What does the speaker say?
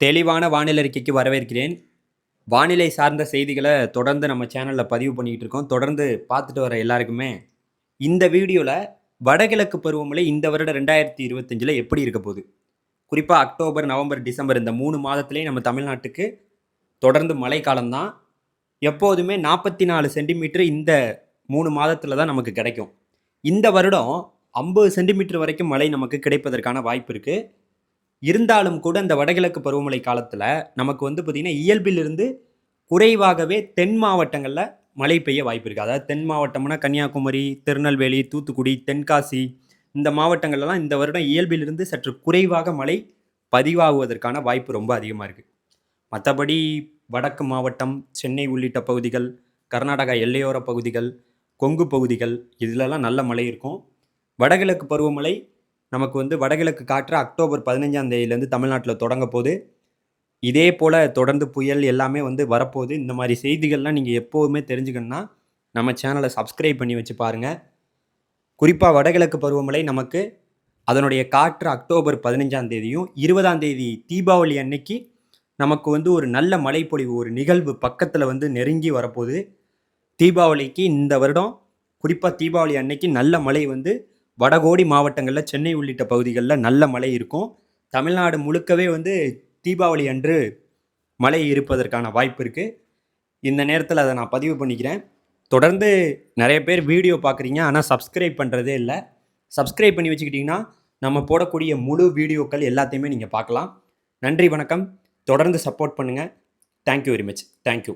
தெளிவான வானிலை அறிக்கைக்கு வரவேற்கிறேன். வானிலை சார்ந்த செய்திகளை தொடர்ந்து நம்ம சேனலில் பதிவு பண்ணிக்கிட்டு இருக்கோம். தொடர்ந்து பார்த்துட்டு வர எல்லாருக்குமே இந்த வீடியோவில் வடகிழக்கு பருவமழை இந்த வருடம் ரெண்டாயிரத்தி இருபத்தஞ்சில் எப்படி இருக்க போகுது? குறிப்பாக அக்டோபர் நவம்பர் டிசம்பர் இந்த மூணு மாதத்துலேயும் நம்ம தமிழ்நாட்டுக்கு தொடர்ந்து மழைக்காலம்தான் எப்போதுமே நாற்பத்தி நாலு சென்டிமீட்டர் இந்த மூணு மாதத்தில் தான் நமக்கு கிடைக்கும். இந்த வருடம் ஐம்பது சென்டிமீட்டர் வரைக்கும் மழை நமக்கு கிடைப்பதற்கான வாய்ப்பு இருக்குது இருந்தாலும் கூட இந்த வடகிழக்கு பருவமழை காலத்தில் நமக்கு வந்து பார்த்திங்கன்னா இயல்பிலிருந்து குறைவாகவே தென் மாவட்டங்களில் மழை பெய்ய வாய்ப்பு இருக்குது அதாவது தென் மாவட்டம்னா கன்னியாகுமரி திருநெல்வேலி தூத்துக்குடி தென்காசி இந்த மாவட்டங்கள்லாம் இந்த வருடம் இயல்பிலிருந்து சற்று குறைவாக மழை பதிவாகுவதற்கான வாய்ப்பு ரொம்ப அதிகமாக இருக்குது மற்றபடி வடக்கு மாவட்டம் சென்னை உள்ளிட்ட பகுதிகள் கர்நாடகா எல்லையோர பகுதிகள் கொங்கு பகுதிகள் இதிலெல்லாம் நல்ல மழை இருக்கும். வடகிழக்கு பருவமழை நமக்கு வந்து வடகிழக்கு காற்று அக்டோபர் பதினஞ்சாம் தேதியிலேருந்து தமிழ்நாட்டில் தொடங்க போது இதே போல் தொடர்ந்து புயல் எல்லாமே வந்து வரப்போகுது. இந்த மாதிரி செய்திகள்லாம் நீங்கள் எப்போதுமே தெரிஞ்சுக்கணுன்னா நம்ம சேனலை சப்ஸ்கிரைப் பண்ணி வச்சு பாருங்கள் குறிப்பாக வடகிழக்கு பருவமழை நமக்கு அதனுடைய காற்று அக்டோபர் பதினஞ்சாம் தேதியும் இருபதாம் தேதி தீபாவளி அன்னைக்கு நமக்கு வந்து ஒரு நல்ல மழைப்பொழிவு ஒரு நிகழ்வு பக்கத்தில் வந்து நெருங்கி வரப்போகுது. தீபாவளிக்கு இந்த வருடம் குறிப்பாக தீபாவளி அன்னைக்கு நல்ல மழை வந்து வடகோடி மாவட்டங்களில் சென்னை உள்ளிட்ட பகுதிகளில் நல்ல மழை இருக்கும். தமிழ்நாடு முழுக்கவே வந்து தீபாவளி அன்று மழை இருப்பதற்கான வாய்ப்பு இருக்குது இந்த நேரத்தில் அதை நான் பதிவு பண்ணிக்கிறேன். தொடர்ந்து நிறைய பேர் வீடியோ பார்க்குறீங்க ஆனால் சப்ஸ்கிரைப் பண்ணுறதே இல்லை. சப்ஸ்கிரைப் பண்ணி வச்சுக்கிட்டிங்கன்னா நம்ம போடக்கூடிய முழு வீடியோக்கள் எல்லாத்தையுமே நீங்கள் பார்க்கலாம் நன்றி வணக்கம். தொடர்ந்து சப்போர்ட் பண்ணுங்கள் தேங்க்யூ வெரி மச் தேங்க்யூ